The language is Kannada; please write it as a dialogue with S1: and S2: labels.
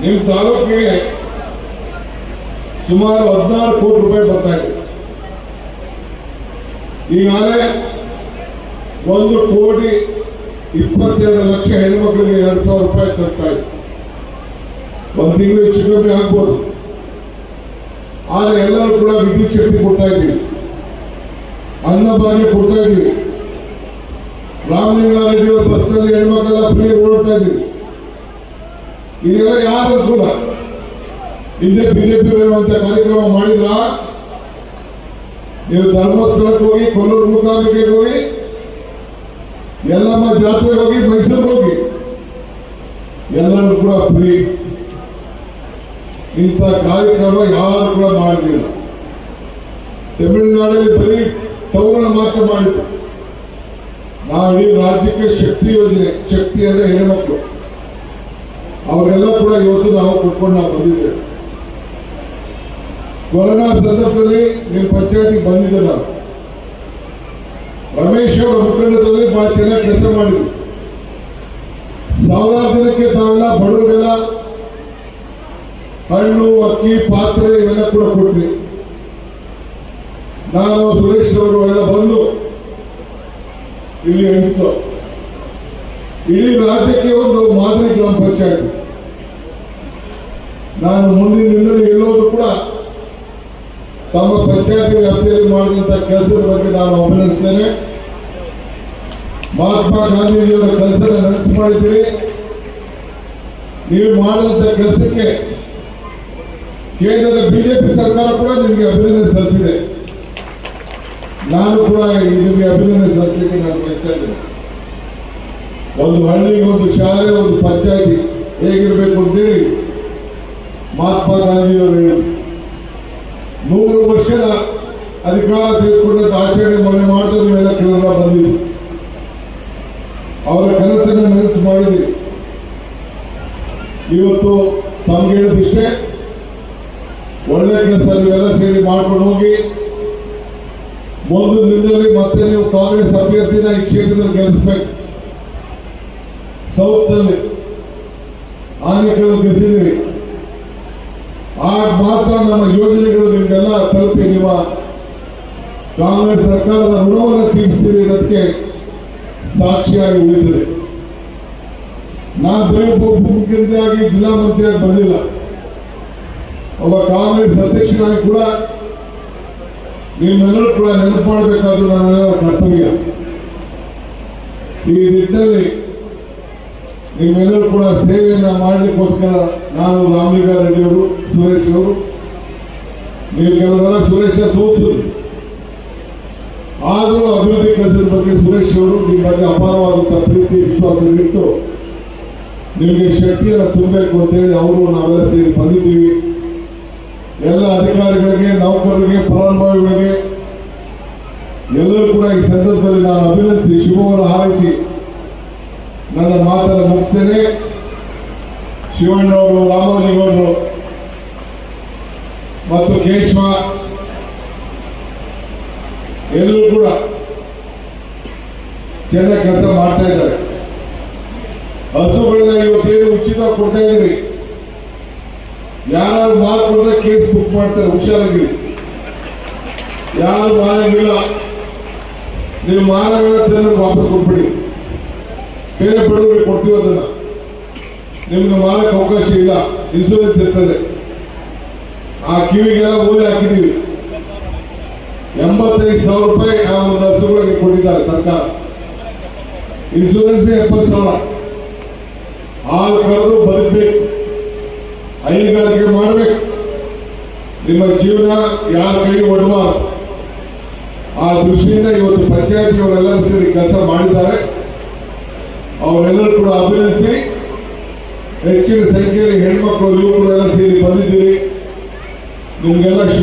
S1: ನಿಮ್ಮ ತಾಲೂಕಿಗೆ ಸುಮಾರು ಹದಿನಾರು ಕೋಟಿ ರೂಪಾಯಿ ಬರ್ತಾ ಇದೆ. ಈಗಾಗಲೇ ಒಂದು ಕೋಟಿ ಇಪ್ಪತ್ತೆರಡು ಲಕ್ಷ ಹೆಣ್ಮಕ್ಳಿಗೆ ಎರಡು ಸಾವಿರ ರೂಪಾಯಿ ತರ್ತಾ ಇದೆ. ಒಂದು ತಿಂಗಳು ಹೆಚ್ಚು ಕಮ್ಮಿ ಆಗ್ಬೋದು ಆದರೆ ಎಲ್ಲರೂ ಕೂಡ ವಿದ್ಯುತ್ ಶಕ್ತಿ ಕೊಡ್ತಾ ಇದ್ದೀವಿ. ಅನ್ನಭಾಗ್ಯ ಕೊಡ್ತಾ ಇದ್ದೀವಿ. ರಾಮಲಿಂಗಾರೆಡ್ಡಿ ಅವರ ಬಸ್ನಲ್ಲಿ ಹೆಣ್ಮಕ್ಳೆಲ್ಲ ಫ್ರೀ ಓಡ್ತಾ ಇದ್ದೀವಿ. ಇದೆಲ್ಲ ಯಾರ ಕೂಡ ಹಿಂದೆ ಬಿಜೆಪಿ ಇರುವಂತ ಕಾರ್ಯಕ್ರಮ ಮಾಡಿದ್ರ ನೀವು ಧರ್ಮಸ್ಥಳಕ್ಕೆ ಹೋಗಿ, ಕೊಲ್ಲೂರು ಮೂಕಾಂಬಿಕೆಗೆ ಹೋಗಿ, ಎಲ್ಲಮ್ಮ ಜಾತ್ರೆಗೆ ಹೋಗಿ, ಮೈಸೂರಿಗೆ ಹೋಗಿ, ಎಲ್ಲರೂ ಕೂಡ ಫ್ರೀ ಇಂಥ ಕಾರ್ಯಕ್ರಮ ಯಾರು ಕೂಡ ಮಾಡಲಿಲ್ಲ ತಮಿಳುನಾಡಲ್ಲಿ ಬರೀ ಟೌನ್ ಮಾತ್ರ ಮಾಡಿದ್ರು. ನಾವು ಇಡೀ ರಾಜ್ಯಕ್ಕೆ ಶಕ್ತಿ ಯೋಜನೆ ಶಕ್ತಿ ಅಂದ್ರೆ ಹೆಣ್ಮಕ್ಳು ಅವರೆಲ್ಲ ಕೂಡ ಇವತ್ತು ನಾವು ಕೊಟ್ಕೊಂಡು ನಾವು ಬಂದಿದ್ದೇವೆ. ಕೊರೋನಾ ಸಂದರ್ಭದಲ್ಲಿ ನಿಮ್ಮ ಪಂಚಾಯತಿಗೆ ಬಂದಿದ್ದೆ ನಾನು. ರಮೇಶ್ ಅವರ ಮುಖಂಡದಲ್ಲಿ ಬಹಳ ಚೆನ್ನಾಗಿ ಕೆಲಸ ಮಾಡಿದ್ರು ಸಾವಿರಾರು ಜನಕ್ಕೆ ತಾವೆಲ್ಲ ಬಡವರಿಗೆಲ್ಲ ಹಣ್ಣು, ಅಕ್ಕಿ, ಪಾತ್ರೆ ಇವೆಲ್ಲ ಕೂಡ ಕೊಟ್ರಿ. ನಾನು, ಸುರೇಶ್ ಅವರು ಎಲ್ಲ ಬಂದು ಇಲ್ಲಿ ಹಂಚಿತು ಇಡೀ ರಾಜ್ಯಕ್ಕೆ ಒಂದು ಮಾದರಿ ಗ್ರಾಮ ಪಂಚಾಯತ್. ನಾನು ಮುಂದಿನ ದಿನದಲ್ಲಿ ಎಲ್ಲೋದು ಕೂಡ ತಮ್ಮ ಪಂಚಾಯತ್ ವ್ಯಾಪ್ತಿಯಲ್ಲಿ ಮಾಡಿದಂತ ಕೆಲಸದ ಬಗ್ಗೆ ನಾನು ಅಭಿನಂದಿಸ್ತೇನೆ. ಮಹಾತ್ಮ ಗಾಂಧೀಜಿಯವರ ಕೆಲಸ ನೆನಪು ಮಾಡಿದ್ದೀರಿ. ನೀವು ಮಾಡಿದಂತ ಕೆಲಸಕ್ಕೆ ಕೇಂದ್ರದ ಬಿಜೆಪಿ ಸರ್ಕಾರ ಕೂಡ ನಿಮಗೆ ಅಭಿನಂದನೆ ಸಲ್ಲಿಸಿದೆ. ನಾನು ಕೂಡ ನಿಮಗೆ ಅಭಿನಂದನೆ ಸಲ್ಲಿಸಲಿಕ್ಕೆ ನಾನು ಬಯಸ್ತಾ ಇದ್ದೇನೆ. ಒಂದು ಹಳ್ಳಿಗೆ ಒಂದು ಶಾಲೆ, ಒಂದು ಪಂಚಾಯತಿ ಹೇಗಿರಬೇಕು ಅಂತೇಳಿ ಮಹಾತ್ಮ ಗಾಂಧಿಯವರು ಹೇಳಿದರು. ನೂರು ವರ್ಷದ ಅಧಿಕಾರ ತೆಗೆದುಕೊಂಡಂತ ಆಚರಣೆ ಮನೆ ಮಾಡಿದ ಮೇಲೆ ಕೆಲವರ ಬಂದಿದ್ರು. ಅವರ ಕನಸನ್ನು ನನಸು ಮಾಡಿದೆ. ಇವತ್ತು ತಮ್ಗೆ ಹೇಳಿದಿಷ್ಟೇ ಒಳ್ಳೆ ಕೆಲಸ ನೀವೆಲ್ಲ ಸೇರಿ ಮಾಡ್ಕೊಂಡು ಹೋಗಿ. ಮುಂದಿನ ದಿನದಲ್ಲಿ ಮತ್ತೆ ನೀವು ಕಾಂಗ್ರೆಸ್ ಅಭ್ಯರ್ಥಿನ ಈ ಕ್ಷೇತ್ರದಲ್ಲಿ ಗೆಲ್ಲಿಸ್ಬೇಕು. ಸೌತ್ನಲ್ಲಿ ಆನೆಗಳು ಬಿಸಿಲಿ ಆಗ ಮಾತ್ರ ನಮ್ಮ ಯೋಜನೆಗಳು ನಿಮಗೆಲ್ಲ ತಲುಪಿ ನಿಮ್ಮ ಕಾಂಗ್ರೆಸ್ ಸರ್ಕಾರದ ಋಣವನ್ನು ತೀರಿಸ್ತೀರಿ ಅನ್ನೋದಕ್ಕೆ ಸಾಕ್ಷಿಯಾಗಿ ಉಳಿದಿದೆ. ನಾನು ಬರೀ ಒಬ್ಬ ಮುಖ್ಯಮಂತ್ರಿಯಾಗಿ, ಜಿಲ್ಲಾ ಮಂತ್ರಿಯಾಗಿ ಬಂದಿಲ್ಲ. ಒಬ್ಬ ಕಾಂಗ್ರೆಸ್ ಅಧ್ಯಕ್ಷನಾಗಿ ಕೂಡ ನಿಮ್ಮೆಲ್ಲರೂ ಕೂಡ ನೆನಪು ಮಾಡಬೇಕಾದ್ರು ನನ್ನೆಲ್ಲ ಕರ್ತವ್ಯ. ಈ ನಿಟ್ಟಿನಲ್ಲಿ ನಿಮ್ಮೆಲ್ಲರೂ ಕೂಡ ಸೇವೆಯನ್ನ ಮಾಡಲಿಕ್ಕೋಸ್ಕರ ನಾನು ರಾಮಲಿಂಗಾ ಅವರು, ಸುರೇಶ್ ಅವರು, ನೀವು ಕೆಲವರೆಲ್ಲ ಸುರೇಶ ಸೋಸರು ಆದರೂ ಅಭಿವೃದ್ಧಿ ಕೆಲಸದ ಬಗ್ಗೆ ಸುರೇಶ್ ಅವರು ನಿಮ್ಮ ಬಗ್ಗೆ ಅಪಾರವಾದಂಥ ಪ್ರೀತಿ ವಿಶ್ವಾಸವಿಟ್ಟು ನಿಮಗೆ ಶಕ್ತಿಯನ್ನು ತುಂಬಬೇಕು ಅಂತೇಳಿ ಅವರು ನಾವೆಲ್ಲ ಸೇರಿ ಬಂದಿದ್ದೀವಿ. ಎಲ್ಲ ಅಧಿಕಾರಿಗಳಿಗೆ, ನೌಕರರಿಗೆ, ಫಲಾನುಭವಿಗಳಿಗೆ ಎಲ್ಲರೂ ಕೂಡ ಈ ಸಂದರ್ಭದಲ್ಲಿ ನಾನು ಅಭಿನಂದಿಸಿ, ಶುಭವನ್ನು ಹಾರೈಸಿ. ನನ್ನ ಮಾತನ್ನು ಮುಗಿಸ್ತೇನೆ. ಶಿವಣ್ಣವರು ರಾಮೋಜಿಗೌಡರು ಮತ್ತು ಕೇಶವ ಎಲ್ಲರೂ ಕೂಡ ಚೆನ್ನಾಗಿ ಕೆಲಸ ಮಾಡ್ತಾ ಇದ್ದಾರೆ. ಹಸುಗಳನ್ನ ಇವತ್ತೇನು ಉಚಿತ ಕೊಡ್ತಾ ಇದ್ರಿ ಯಾರು ಮಾಲ್ ಕೊಟ್ರೆ ಕೇಸ್ ಬುಕ್ ಮಾಡ್ತಾರೆ, ಹುಷಾರಾಗಿರಿ. ಯಾರು ಮಾಡಿಲ್ಲ ನೀವು ಮಾನವ ವಾಪಸ್ ಕೊಟ್ಬಿಡಿ. ಬೇರೆ ಬಡವರಿಗೆ ಕೊಡ್ತೀವಿ ಅದನ್ನು. ನಿಮ್ಗೆ ಮಾರಕ್ಕೆ ಅವಕಾಶ ಇಲ್ಲ ಇನ್ಸೂರೆನ್ಸ್ ಇರ್ತದೆ. ಆ ಕಿವಿಗೆಲ್ಲ ಓದಿ ಹಾಕಿದ್ದೀವಿ. ಎಂಬತ್ತೈದು ಸಾವಿರ ರೂಪಾಯಿ ಆ ಒಂದು ಹಸುಗಳಿಗೆ ಕೊಟ್ಟಿದ್ದಾರೆ ಸರ್ಕಾರ. ಇನ್ಸೂರೆನ್ಸ್ ಎಪ್ಪತ್ತು ಸಾವಿರ. ಹಾಲು ಕರೆದು ಬದುಕಬೇಕು. ಹೈನುಗಾರಿಕೆ ಮಾಡಬೇಕು. ನಿಮ್ಮ ಜೀವನ ಯಾರ ಕೈ ಒಡಬಾರದು. ಆ ದೃಷ್ಟಿಯಿಂದ ಇವತ್ತು ಪಂಚಾಯತಿಯವರೆಲ್ಲರೂ ಸೇರಿ ಕೆಲಸ ಮಾಡಿದ್ದಾರೆ. ಅವರೆಲ್ಲರೂ ಕೂಡ ಅಭಿನಯಿಸಿ ಹೆಚ್ಚಿನ ಸಂಖ್ಯೆಯಲ್ಲಿ ಹೆಣ್ಮಕ್ಳು ಯುವಕರು ಎಲ್ಲ ಸೇರಿ ಬಂದಿದ್ದೀರಿ. ನಿಮ್ಗೆಲ್ಲ